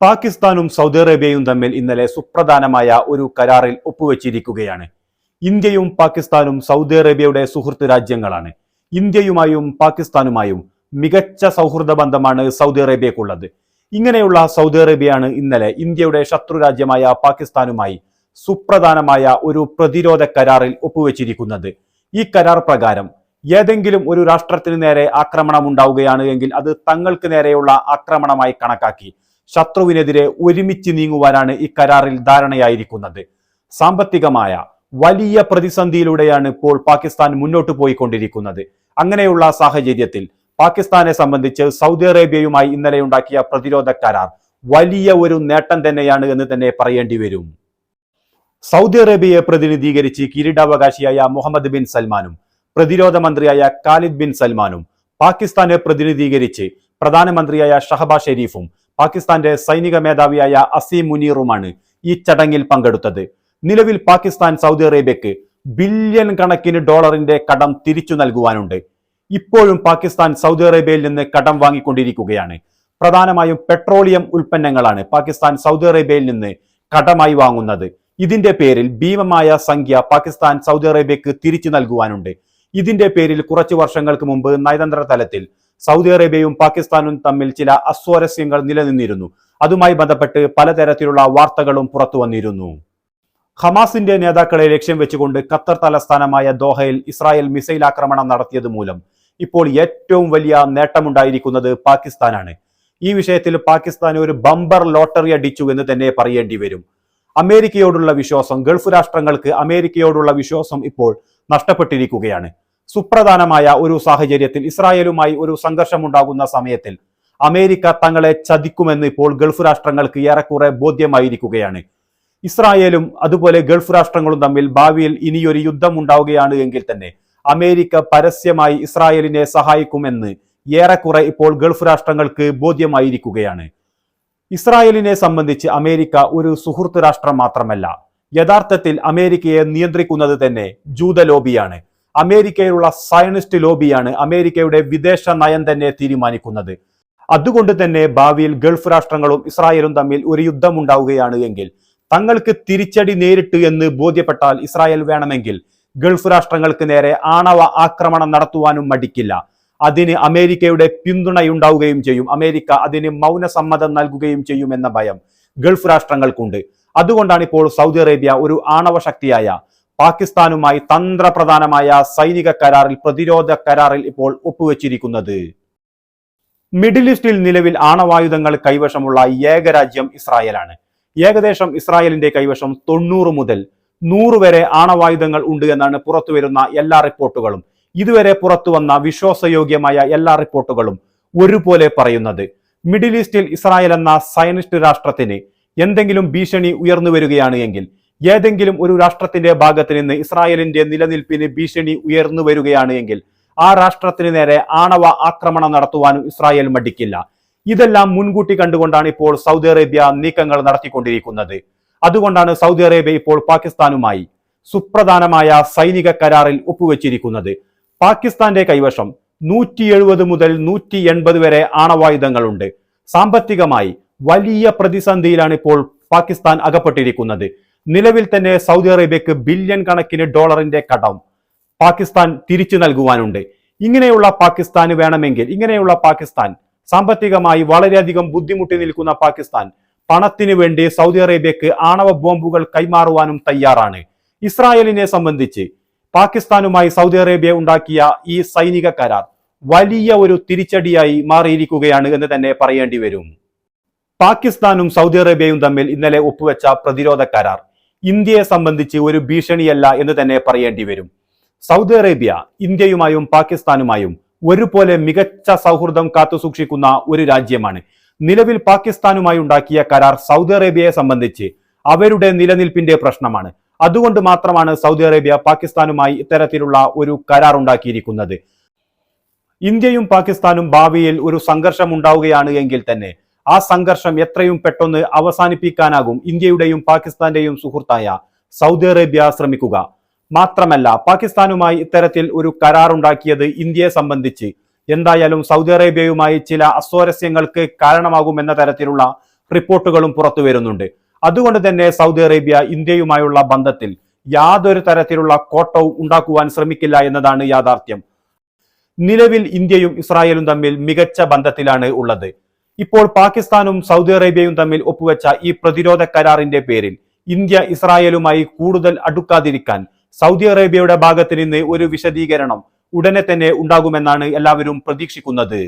പാകിസ്ഥാനും സൗദി അറേബ്യയും തമ്മിൽ ഇന്നലെ സുപ്രധാനമായ ഒരു കരാറിൽ ഒപ്പുവെച്ചിരിക്കുകയാണ്. ഇന്ത്യയും പാകിസ്ഥാനും സൗദി അറേബ്യയുടെ സുഹൃത്ത് രാജ്യങ്ങളാണ്. ഇന്ത്യയുമായും പാകിസ്ഥാനുമായും മികച്ച സൗഹൃദ ബന്ധമാണ് സൗദി അറേബ്യക്കുള്ളത്. ഇങ്ങനെയുള്ള സൗദി അറേബ്യയാണ് ഇന്നലെ ഇന്ത്യയുടെ ശത്രു രാജ്യമായ പാകിസ്ഥാനുമായി സുപ്രധാനമായ ഒരു പ്രതിരോധ കരാറിൽ ഒപ്പുവെച്ചിരിക്കുന്നത്. ഈ കരാർ പ്രകാരം ഏതെങ്കിലും ഒരു രാഷ്ട്രത്തിന് നേരെ ആക്രമണം ഉണ്ടാവുകയാണ് എങ്കിൽ അത് തങ്ങൾക്ക് നേരെയുള്ള ആക്രമണമായി കണക്കാക്കി ശത്രുവിനെതിരെ ഒരുമിച്ച് നീങ്ങുവാനാണ് ഈ കരാറിൽ ധാരണയായിരിക്കുന്നത്. സാമ്പത്തികമായ വലിയ പ്രതിസന്ധിയിലൂടെയാണ് ഇപ്പോൾ പാകിസ്ഥാൻ മുന്നോട്ട് പോയിക്കൊണ്ടിരിക്കുന്നത്. അങ്ങനെയുള്ള സാഹചര്യത്തിൽ പാകിസ്ഥാനെ സംബന്ധിച്ച് സൗദി അറേബ്യയുമായി ഇന്നലെ ഉണ്ടാക്കിയ പ്രതിരോധ കരാർ വലിയ ഒരു നേട്ടം തന്നെയാണ് എന്ന് തന്നെ പറയേണ്ടി വരും. സൗദി അറേബ്യയെ പ്രതിനിധീകരിച്ച് കിരീടാവകാശിയായ മുഹമ്മദ് ബിൻ സൽമാനും പ്രതിരോധ മന്ത്രിയായ ഖാലിദ് ബിൻ സൽമാനും പാകിസ്ഥാനെ പ്രതിനിധീകരിച്ച് പ്രധാനമന്ത്രിയായ ഷഹബാ ഷെരീഫും പാകിസ്ഥാന്റെ സൈനിക മേധാവിയായ അസീം മുനീറുമാണ് ഈ ചടങ്ങിൽ പങ്കെടുത്തത്. നിലവിൽ പാകിസ്ഥാൻ സൗദി അറേബ്യക്ക് ബില്യൺ കണക്കിന് ഡോളറിന്റെ കടം തിരിച്ചു നൽകുവാനുണ്ട്. ഇപ്പോഴും പാകിസ്ഥാൻ സൗദി അറേബ്യയിൽ നിന്ന് കടം വാങ്ങിക്കൊണ്ടിരിക്കുകയാണ്. പ്രധാനമായും പെട്രോളിയം ഉൽപ്പന്നങ്ങളാണ് പാകിസ്ഥാൻ സൗദി അറേബ്യയിൽ നിന്ന് കടമായി വാങ്ങുന്നത്. ഇതിന്റെ പേരിൽ ഭീമമായ സംഖ്യ പാകിസ്ഥാൻ സൗദി അറേബ്യക്ക് തിരിച്ചു നൽകുവാനുണ്ട്. ഇതിന്റെ പേരിൽ കുറച്ചു വർഷങ്ങൾക്ക് മുമ്പ് നയതന്ത്ര തലത്തിൽ സൗദി അറേബ്യയും പാകിസ്ഥാനും തമ്മിൽ ചില അസ്വാരസ്യങ്ങൾ നിലനിന്നിരുന്നു. അതുമായി ബന്ധപ്പെട്ട് പലതരത്തിലുള്ള വാർത്തകളും പുറത്തു വന്നിരുന്നു. ഹമാസിന്റെ നേതാക്കളെ ലക്ഷ്യം വെച്ചുകൊണ്ട് ഖത്തർ തലസ്ഥാനമായ ദോഹയിൽ ഇസ്രായേൽ മിസൈൽ ആക്രമണം നടത്തിയത് മൂലം ഇപ്പോൾ ഏറ്റവും വലിയ നേട്ടമുണ്ടായിരിക്കുന്നത് പാകിസ്ഥാനാണ്. ഈ വിഷയത്തിൽ പാകിസ്ഥാൻ ഒരു ബമ്പർ ലോട്ടറി അടിച്ചു എന്ന് തന്നെ പറയേണ്ടി വരും. അമേരിക്കയോടുള്ള വിശ്വാസം ഗൾഫ് രാഷ്ട്രങ്ങൾക്ക് അമേരിക്കയോടുള്ള വിശ്വാസം ഇപ്പോൾ നഷ്ടപ്പെട്ടിരിക്കുകയാണ്. സുപ്രധാനമായ ഒരു സാഹചര്യത്തിൽ ഇസ്രായേലുമായി ഒരു സംഘർഷമുണ്ടാകുന്ന സമയത്തിൽ അമേരിക്ക തങ്ങളെ ചതിക്കുമെന്ന് ഇപ്പോൾ ഗൾഫ് രാഷ്ട്രങ്ങൾക്ക് ഏറെക്കുറെ ബോധ്യമായിരിക്കുകയാണ്. ഇസ്രായേലും അതുപോലെ ഗൾഫ് രാഷ്ട്രങ്ങളും തമ്മിൽ ഭാവിയിൽ ഇനിയൊരു യുദ്ധം ഉണ്ടാവുകയാണ് എങ്കിൽ തന്നെ അമേരിക്ക പരസ്യമായി ഇസ്രായേലിനെ സഹായിക്കുമെന്ന് ഏറെക്കുറെ ഇപ്പോൾ ഗൾഫ് രാഷ്ട്രങ്ങൾക്ക് ബോധ്യമായിരിക്കുകയാണ്. ഇസ്രായേലിനെ സംബന്ധിച്ച് അമേരിക്ക ഒരു സുഹൃത്ത് രാഷ്ട്രം മാത്രമല്ല യഥാർത്ഥത്തിൽ അമേരിക്കയെ നിയന്ത്രിക്കുന്നത് തന്നെ ജൂത ലോബിയാണ്. അമേരിക്കയിലുള്ള സയനിസ്റ്റ് ലോബിയാണ് അമേരിക്കയുടെ വിദേശ നയം തന്നെ തീരുമാനിക്കുന്നത്. അതുകൊണ്ട് തന്നെ ഭാവിയിൽ ഗൾഫ് രാഷ്ട്രങ്ങളും ഇസ്രായേലും തമ്മിൽ ഒരു യുദ്ധം ഉണ്ടാവുകയാണ് എങ്കിൽ തങ്ങൾക്ക് തിരിച്ചടി നേരിട്ട് എന്ന് ബോധ്യപ്പെട്ടാൽ ഇസ്രായേൽ വേണമെങ്കിൽ ഗൾഫ് രാഷ്ട്രങ്ങൾക്ക് നേരെ ആണവ ആക്രമണം നടത്തുവാനും മടിക്കില്ല. അതിന് അമേരിക്കയുടെ പിന്തുണയുണ്ടാവുകയും ചെയ്യും. അമേരിക്ക അതിന് മൗനസമ്മതം നൽകുകയും ചെയ്യുമെന്ന ഭയം ഗൾഫ് രാഷ്ട്രങ്ങൾക്കുണ്ട്. അതുകൊണ്ടാണ് ഇപ്പോൾ സൗദി അറേബ്യ ഒരു ആണവ ശക്തിയായ പാകിസ്ഥാനുമായി തന്ത്രപ്രധാനമായ സൈനിക കരാറിൽ പ്രതിരോധ കരാറിൽ ഇപ്പോൾ ഒപ്പുവെച്ചിരിക്കുന്നത്. മിഡിൽ ഈസ്റ്റിൽ നിലവിൽ ആണവായുധങ്ങൾ കൈവശമുള്ള ഏകരാജ്യം ഇസ്രായേലാണ്. ഏകദേശം ഇസ്രായേലിന്റെ കൈവശം തൊണ്ണൂറ് മുതൽ നൂറ് വരെ ആണവായുധങ്ങൾ ഉണ്ട് എന്നാണ് പുറത്തുവരുന്ന എല്ലാ റിപ്പോർട്ടുകളും. ഇതുവരെ പുറത്തുവന്ന വിശ്വാസയോഗ്യമായ എല്ലാ റിപ്പോർട്ടുകളും ഒരുപോലെ പറയുന്നത്. മിഡിൽ ഈസ്റ്റിൽ ഇസ്രായേൽ എന്ന സയനിസ്റ്റ് രാഷ്ട്രത്തിന് എന്തെങ്കിലും ഭീഷണി ഉയർന്നു വരികയാണ് എങ്കിൽ ഏതെങ്കിലും ഒരു രാഷ്ട്രത്തിന്റെ ഭാഗത്ത് നിന്ന് ഇസ്രായേലിന്റെ നിലനിൽപ്പിന് ഭീഷണി ഉയർന്നു വരികയാണ് എങ്കിൽ ആ രാഷ്ട്രത്തിന് നേരെ ആണവ ആക്രമണം നടത്തുവാനും ഇസ്രായേൽ മടിക്കില്ല. ഇതെല്ലാം മുൻകൂട്ടി കണ്ടുകൊണ്ടാണ് ഇപ്പോൾ സൗദി അറേബ്യ നീക്കങ്ങൾ നടത്തിക്കൊണ്ടിരിക്കുന്നത്. അതുകൊണ്ടാണ് സൗദി അറേബ്യ ഇപ്പോൾ പാകിസ്ഥാനുമായി സുപ്രധാനമായ സൈനിക കരാറിൽ ഒപ്പുവെച്ചിരിക്കുന്നത്. പാകിസ്ഥാന്റെ കൈവശം നൂറ്റി എഴുപത് മുതൽ നൂറ്റി എൺപത് വരെ ആണവായുധങ്ങളുണ്ട്. സാമ്പത്തികമായി വലിയ പ്രതിസന്ധിയിലാണ് ഇപ്പോൾ പാകിസ്ഥാൻ അകപ്പെട്ടിരിക്കുന്നത്. നിലവിൽ തന്നെ സൗദി അറേബ്യക്ക് ബില്യൺ കണക്കിന് ഡോളറിന്റെ കടം പാകിസ്ഥാൻ തിരിച്ചു നൽകുവാനുണ്ട്. ഇങ്ങനെയുള്ള പാകിസ്ഥാന് വേണമെങ്കിൽ ഇങ്ങനെയുള്ള പാകിസ്ഥാൻ സാമ്പത്തികമായി വളരെയധികം ബുദ്ധിമുട്ടി നിൽക്കുന്ന പാകിസ്ഥാൻ പണത്തിനു വേണ്ടി സൗദി അറേബ്യക്ക് ആണവ ബോംബുകൾ കൈമാറുവാനും തയ്യാറാണ്. ഇസ്രായേലിനെ സംബന്ധിച്ച് പാകിസ്ഥാനുമായി സൗദി അറേബ്യ ഉണ്ടാക്കിയ ഈ സൈനിക കരാർ വലിയ ഒരു തിരിച്ചടിയായി മാറിയിരിക്കുകയാണ് എന്ന് തന്നെ പറയേണ്ടി വരും. പാകിസ്ഥാനും സൗദി അറേബ്യയും തമ്മിൽ ഇന്നലെ ഒപ്പുവെച്ച പ്രതിരോധ കരാർ ഇന്ത്യയെ സംബന്ധിച്ച് ഒരു ഭീഷണിയല്ല എന്ന് തന്നെ പറയേണ്ടി വരും. സൗദി അറേബ്യ ഇന്ത്യയുമായും പാകിസ്ഥാനുമായും ഒരുപോലെ മികച്ച സൗഹൃദം കാത്തുസൂക്ഷിക്കുന്ന ഒരു രാജ്യമാണ്. നിലവിൽ പാകിസ്ഥാനുമായി ഉണ്ടാക്കിയ കരാർ സൗദി അറേബ്യയെ സംബന്ധിച്ച് അവരുടെ നിലനിൽപ്പിന്റെ പ്രശ്നമാണ്. അതുകൊണ്ട് മാത്രമാണ് സൗദി അറേബ്യ പാകിസ്ഥാനുമായി ഇത്തരത്തിലുള്ള ഒരു കരാർ ഉണ്ടാക്കിയിരിക്കുന്നത്. ഇന്ത്യയും പാകിസ്ഥാനും ഭാവിയിൽ ഒരു സംഘർഷം ഉണ്ടാവുകയാണ് എങ്കിൽ തന്നെ ആ സംഘർഷം എത്രയും പെട്ടെന്ന് അവസാനിപ്പിക്കാനാകും ഇന്ത്യയുടെയും പാകിസ്ഥാന്റെയും സുഹൃത്തായ സൗദി അറേബ്യ ശ്രമിക്കുക. മാത്രമല്ല പാകിസ്ഥാനുമായി ഇത്തരത്തിൽ ഒരു കരാർ ഉണ്ടാക്കിയത് ഇന്ത്യയെ സംബന്ധിച്ച് എന്തായാലും സൗദി അറേബ്യയുമായി ചില അസ്വാരസ്യങ്ങൾക്ക് കാരണമാകുമെന്ന തരത്തിലുള്ള റിപ്പോർട്ടുകളും പുറത്തു വരുന്നുണ്ട്. അതുകൊണ്ട് തന്നെ സൗദി അറേബ്യ ഇന്ത്യയുമായുള്ള ബന്ധത്തിൽ യാതൊരു തരത്തിലുള്ള കോട്ടവും ഉണ്ടാക്കുവാൻ ശ്രമിക്കില്ല എന്നതാണ് യാഥാർത്ഥ്യം. നിലവിൽ ഇന്ത്യയും ഇസ്രായേലും തമ്മിൽ മികച്ച ബന്ധത്തിലാണ് ഉള്ളത്. ഇപ്പോൾ പാകിസ്ഥാനും സൗദി അറേബ്യയും തമ്മിൽ ഒപ്പുവെച്ച ഈ പ്രതിരോധ കരാറിന്റെ പേരിൽ ഇന്ത്യ ഇസ്രായേലുമായി കൂടുതൽ അടുക്കാതിരിക്കാൻ സൗദി അറേബ്യയുടെ ഭാഗത്ത് നിന്ന് ഒരു വിശദീകരണം ഉടനെ തന്നെ ഉണ്ടാകുമെന്നാണ് എല്ലാവരും പ്രതീക്ഷിക്കുന്നത്.